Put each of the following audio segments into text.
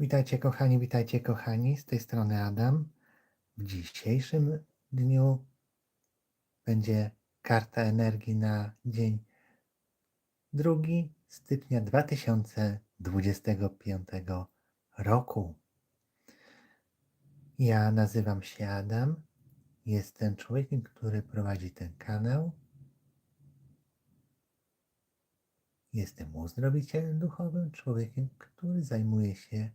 Witajcie kochani, witajcie kochani, z tej strony Adam. W dzisiejszym dniu będzie karta energii na dzień 2 stycznia 2025 roku. Ja nazywam się Adam, jestem człowiekiem, który prowadzi ten kanał. Jestem uzdrowicielem duchowym, człowiekiem, który zajmuje się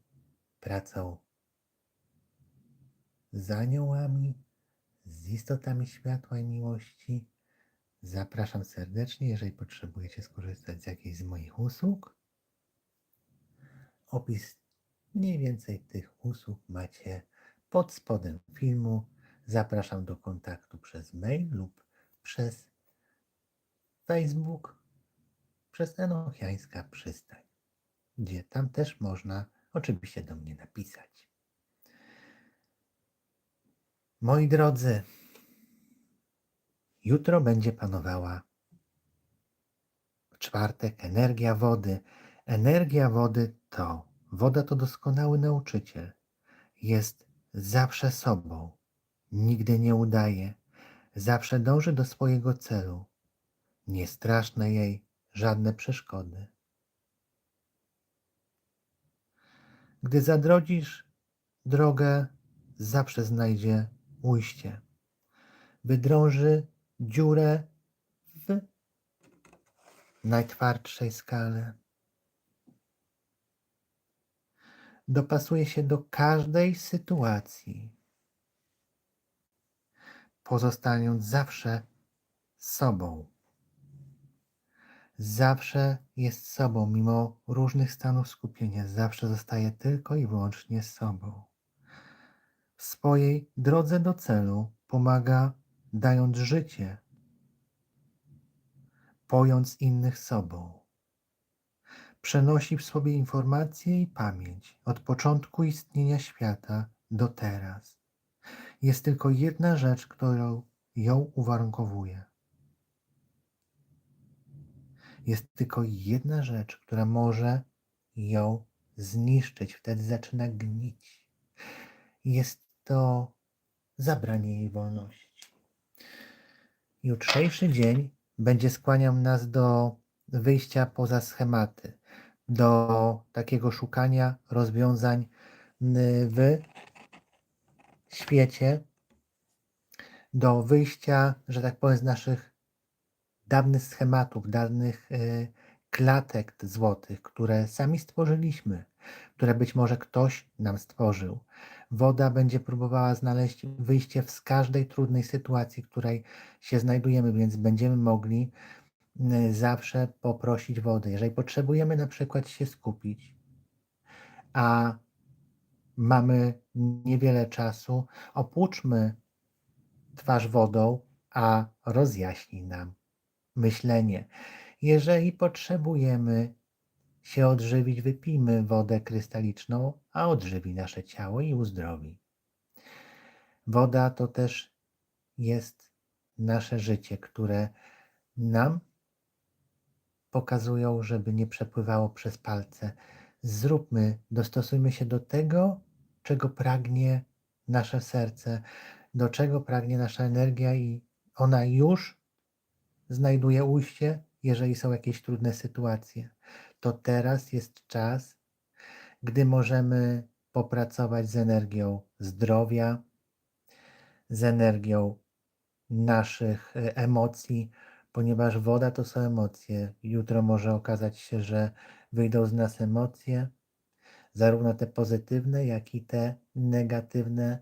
pracą z aniołami, z istotami światła i miłości. Zapraszam serdecznie, jeżeli potrzebujecie skorzystać z jakiejś z moich usług. Opis mniej więcej tych usług macie pod spodem filmu. Zapraszam do kontaktu przez mail lub przez Facebook, przez Enochiańska Przystań, gdzie tam też można oczywiście do mnie napisać. Moi drodzy, jutro będzie panowała w czwartek energia wody. Energia wody to, woda to doskonały nauczyciel. Jest zawsze sobą, nigdy nie udaje, zawsze dąży do swojego celu. Nie straszne jej żadne przeszkody. Gdy zadrodzisz drogę, zawsze znajdzie ujście. Wydrąży dziurę w najtwardszej skale. Dopasuje się do każdej sytuacji, pozostając zawsze sobą. Zawsze jest sobą, mimo różnych stanów skupienia, zawsze zostaje tylko i wyłącznie sobą. W swojej drodze do celu pomaga, dając życie, pojąc innych sobą. Przenosi w sobie informacje i pamięć od początku istnienia świata do teraz. Jest tylko jedna rzecz, którą ją uwarunkowuje. Jest tylko jedna rzecz, która może ją zniszczyć. Wtedy zaczyna gnić. Jest to zabranie jej wolności. Jutrzejszy dzień będzie skłaniał nas do wyjścia poza schematy, do takiego szukania rozwiązań w świecie, do wyjścia, że tak powiem, z naszych dawnych schematów, dawnych y, klatek złotych, które sami stworzyliśmy, które być może ktoś nam stworzył. Woda będzie próbowała znaleźć wyjście z każdej trudnej sytuacji, w której się znajdujemy, więc będziemy mogli y, zawsze poprosić wody. Jeżeli potrzebujemy na przykład się skupić, a mamy niewiele czasu, opłuczmy twarz wodą, a rozjaśni nam myślenie. Jeżeli potrzebujemy się odżywić, wypijmy wodę krystaliczną, a odżywi nasze ciało i uzdrowi. Woda to też jest nasze życie, które nam pokazują, żeby nie przepływało przez palce. Zróbmy, dostosujmy się do tego, czego pragnie nasze serce, do czego pragnie nasza energia i ona już znajduje ujście, jeżeli są jakieś trudne sytuacje. To teraz jest czas, gdy możemy popracować z energią zdrowia, z energią naszych e, emocji, ponieważ woda to są emocje. Jutro może okazać się, że wyjdą z nas emocje, zarówno te pozytywne, jak i te negatywne.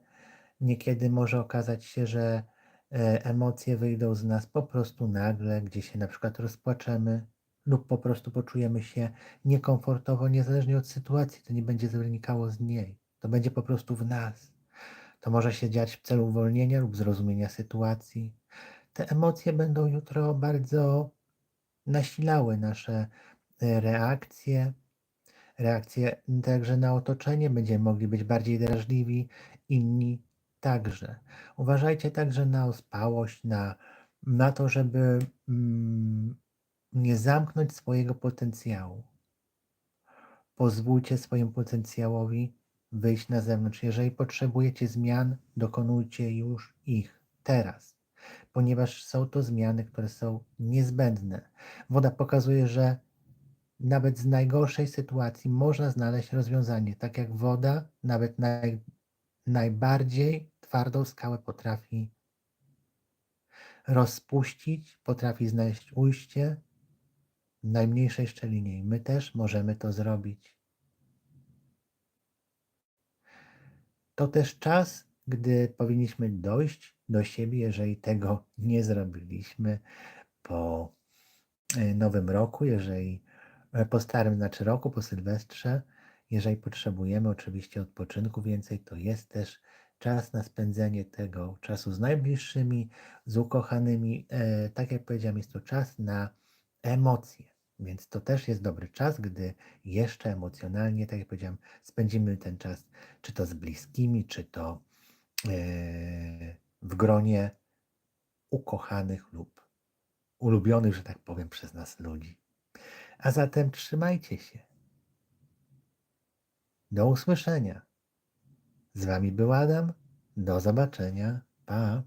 Niekiedy może okazać się, że emocje wyjdą z nas po prostu nagle, gdzie się na przykład rozpłaczemy lub po prostu poczujemy się niekomfortowo, niezależnie od sytuacji. To nie będzie wynikało z niej. To będzie po prostu w nas. To może się dziać w celu uwolnienia lub zrozumienia sytuacji. Te emocje będą jutro bardzo nasilały nasze e, reakcje, reakcje także na otoczenie. Będziemy mogli być bardziej drażliwi, inni Także uważajcie także na ospałość, na, na to, żeby mm, nie zamknąć swojego potencjału. pozwólcie swojemu potencjałowi wyjść na zewnątrz. Jeżeli potrzebujecie zmian, dokonujcie już ich teraz, ponieważ są to zmiany, które są niezbędne. Woda pokazuje, że nawet z najgorszej sytuacji można znaleźć rozwiązanie. Tak jak woda, nawet naj, najbardziej twardą skałę potrafi rozpuścić, potrafi znaleźć ujście w najmniejszej szczelinie. I my też możemy to zrobić. To też czas, gdy powinniśmy dojść do siebie, jeżeli tego nie zrobiliśmy po e, nowym roku, jeżeli e, po starym znaczy roku, po Sylwestrze, jeżeli potrzebujemy oczywiście odpoczynku więcej, to jest też czas na spędzenie tego czasu z najbliższymi, z ukochanymi. E, tak jak powiedziałem, jest to czas na emocje. Więc to też jest dobry czas, gdy jeszcze emocjonalnie, tak jak powiedziałem, spędzimy ten czas, czy to z bliskimi, czy to e, w gronie ukochanych lub ulubionych, że tak powiem, przez nas ludzi. A zatem trzymajcie się. Do usłyszenia. Z Wami był Adam. Do zobaczenia. Pa.